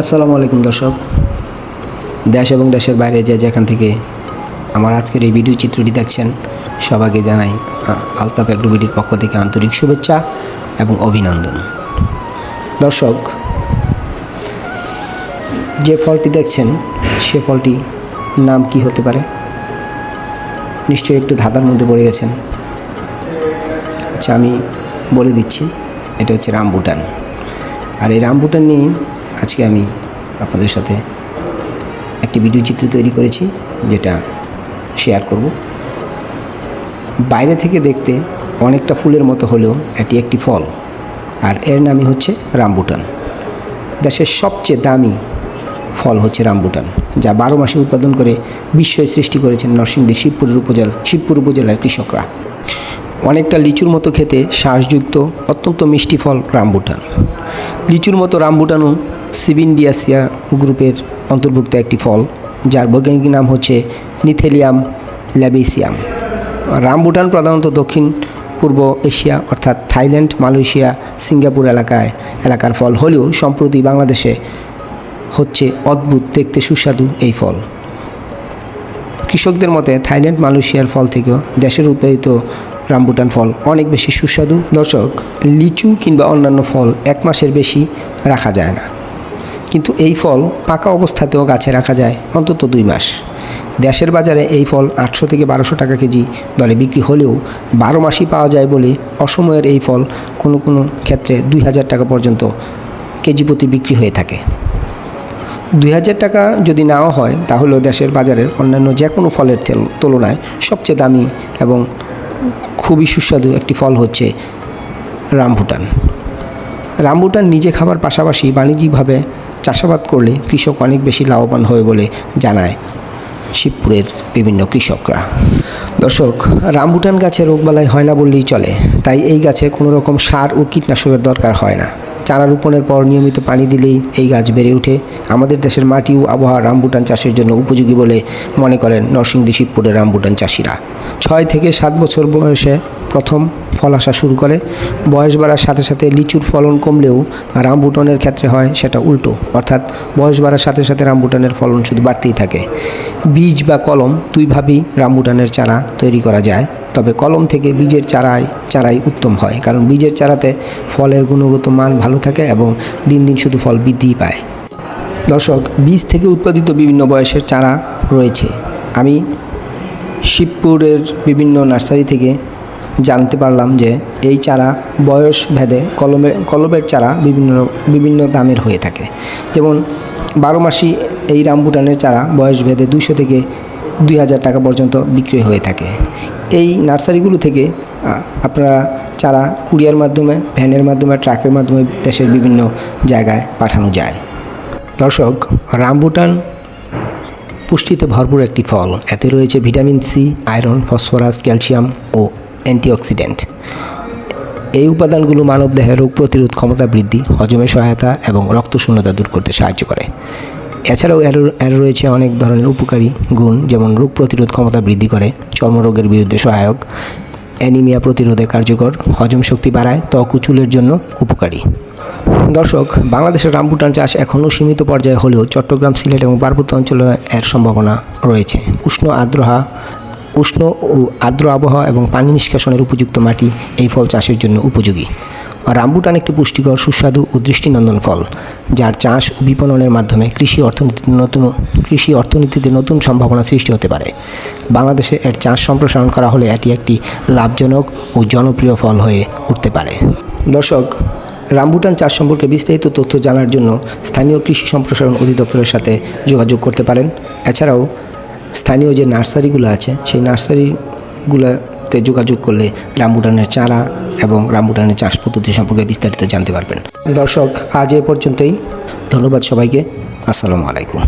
আসসালামু আলাইকুম দর্শক। দেশ এবং দেশের বাইরে যে যেখান থেকে আমার আজকের এই ভিডিও চিত্রটি দেখছেন, সবাইকে জানাই আলতাফ অ্যাগ্রোভিডির পক্ষ থেকে আন্তরিক শুভেচ্ছা এবং অভিনন্দন। দর্শক, যে ফলটি দেখছেন, সে ফলটি নাম কি হতে পারে? নিশ্চয়ই একটু ধাঁধার মধ্যে পড়ে গেছেন। আচ্ছা আমি বলে দিচ্ছি, এটা হচ্ছে রামবুটান আর এই রামবুটান নিয়ে আজকে আমি আপনাদের সাথে একটি ভিডিও চিত্র তৈরি করেছি, যেটা শেয়ার করব। বাইরে থেকে দেখতে অনেকটা ফুলের মতো হলেও এটি একটি ফল, আর এর নামই হচ্ছে রামবুটান। দেশের সবচেয়ে দামি ফল হচ্ছে রামবুটান, যা বারো মাসে উৎপাদন করে বিস্ময় সৃষ্টি করেছেন নরসিংদী শিবপুরের উপজেলা শিবপুর উপজেলার কৃষকরা। অনেকটা লিচুর মতো খেতে শ্বাসযুক্ত অত্যন্ত মিষ্টি ফল রামবুটান লিচুর মতো রামবুটানও সিবিনডিয়াসিয়া গ্রুপের অন্তর্ভুক্ত একটি ফল, যার বৈজ্ঞানিক নাম হচ্ছে নিথেলিয়াম ল্যাবেসিয়াম। রামবুটান প্রধানত দক্ষিণ, পূর্ব এশিয়া অর্থাৎ থাইল্যান্ড, মালয়েশিয়া, সিঙ্গাপুর এলাকায় এলাকার ফল হলেও সম্প্রতি বাংলাদেশে হচ্ছে অদ্ভুত, দেখতে সুস্বাদু এই ফল। কৃষকদের মতে থাইল্যান্ড, মালয়েশিয়ার ফল থেকেও দেশের উৎপাদিত রামবুটান ফল অনেক বেশি সুস্বাদু। দর্শক, লিচু কিংবা অন্যান্য ফল এক মাসের বেশি রাখা যায় না। কিন্তু এই ফল পাকা অবস্থাতেও গাছে রাখা যায় অন্তত দুই মাস। দেশের বাজারে এই ফল আটশো থেকে বারোশো টাকা কেজি দরে বিক্রি হলেও বারো মাসই পাওয়া যায় বলে অসময়ের এই ফল কোনো কোনো ক্ষেত্রে দুই হাজার টাকা পর্যন্ত কেজি প্রতি বিক্রি হয়ে থাকে। দুই হাজার টাকা যদি নাও হয়, তাহলেও দেশের বাজারের অন্যান্য যে কোনো ফলের তেল- তুলনায় সবচেয়ে দামি এবং খুবই সুস্বাদু একটি ফল হচ্ছে রামভুটান। রামভুটান নিজে খাবার পাশাপাশি বাণিজ্যিকভাবে চাষাবাদ করলে কৃষক অনেক বেশি লাভবান হবে বলে জানায় শিবপুরের বিভিন্ন কৃষকরা। দর্শক, রামভুটান গাছে রোগবালাই হয় না বললেই চলে, তাই এই গাছে কোনো রকম সার ও কীটনাশকের দরকার হয় না। চারা রোপণের পর নিয়মিত পানি দিলেই এই গাছ বেড়ে ওঠে। আমাদের দেশের মাটি ও আবহাওয়া রামবুটান চাষের জন্য উপযোগী বলে মনে করেন নরসিংদী শিবপুরের রামবুটান চাষিরা। ছয় থেকে সাত বছর বয়সে প্রথম ফল আসা শুরু করে। বয়স বাড়ার সাথে সাথে লিচুর ফলন কমলেও রামবুটানের ক্ষেত্রে হয় সেটা উল্টো। অর্থাৎ বয়স বাড়ার সাথে সাথে রামবুটানের ফলন শুধু বাড়তেই থাকে। বীজ বা কলম দুইভাবেই রামবুটানের চারা তৈরি করা যায়। তবে কলম থেকে বীজের চারাই চারাই উত্তম হয়। কারণ বীজের চারাতে ফলের গুণগত মান ভালো থাকে এবং দিন দিন শুধু ফল বৃদ্ধি পায়। দর্শক, বীজ থেকে উৎপাদিত বিভিন্ন বয়সের চারা রয়েছে। আমি শিবপুরের বিভিন্ন নার্সারি থেকে জানতে পারলাম যে এই চারা বয়স ভেদে কলমে কলমের চারা বিভিন্ন বিভিন্ন দামের হয়ে থাকে। যেমন বারো মাসি এই রামবুটানের চারা বয়স ভেদে দুশো থেকে দুই হাজার টাকা পর্যন্ত বিক্রি হয়ে থাকে। এই নার্সারিগুলো থেকে আপনারা চারা কুরিয়ার মাধ্যমে, ভ্যানের মাধ্যমে, ট্রাকের মাধ্যমে দেশের বিভিন্ন জায়গায় পাঠানো যায়। দর্শক রামবুটান পুষ্টিতে ভরপুর একটি ফল। এতে রয়েছে vitamin C, iron, phosphorus, calcium ও অ্যান্টিঅক্সিডেন্ট। এই উপাদানগুলো মানব মানবদেহে রোগ প্রতিরোধ ক্ষমতা বৃদ্ধি, হজমে সহায়তা এবং রক্ত শূন্যতা দূর করতে সাহায্য করে। এছাড়াও এর এর রয়েছে অনেক ধরনের উপকারী গুণ যেমন রোগ প্রতিরোধ ক্ষমতা বৃদ্ধি করে, চর্মরোগের বিরুদ্ধে সহায়ক, অ্যানিমিয়া প্রতিরোধে কার্যকর, হজম শক্তি বাড়ায়, ত্বক ও চুলের জন্য উপকারী। দর্শক, বাংলাদেশের রামবুটান চাষ এখনও সীমিত পর্যায়ে হলেও চট্টগ্রাম, সিলেট এবং পার্বত্য অঞ্চলে এর সম্ভাবনা রয়েছে। উষ্ণ আর্দ্রহা উষ্ণ ও আর্দ্র আবহাওয়া এবং পানি নিষ্কাশনের উপযুক্ত মাটি এই ফল চাষের জন্য উপযোগী। রামবুটান একটি পুষ্টিকর, সুস্বাদু ও দৃষ্টিনন্দন ফল, যার চাষ ও বিপণনের মাধ্যমে কৃষি অর্থনীতিতে নতুন, কৃষি অর্থনীতিতে নতুন সম্ভাবনা সৃষ্টি হতে পারে। বাংলাদেশে এর চাষ সম্প্রসারণ করা হলে এটি একটি লাভজনক ও জনপ্রিয় ফল হয়ে উঠতে পারে। দর্শক রামবুটান চাষ সম্পর্কে বিস্তারিত তথ্য জানার জন্য স্থানীয় কৃষি সম্প্রসারণ অধিদপ্তরের সাথে যোগাযোগ করতে পারেন। এছাড়াও স্থানীয় যে নার্সারিগুলো আছে, সেই নার্সারিগুলোতে যোগাযোগ করলে রামবুটানের চারা এবং রামবুটানের চাষ পদ্ধতি সম্পর্কে বিস্তারিত জানতে পারবেন। দর্শক, আজ এ পর্যন্তই। ধন্যবাদ সবাইকে। আসসালামু আলাইকুম।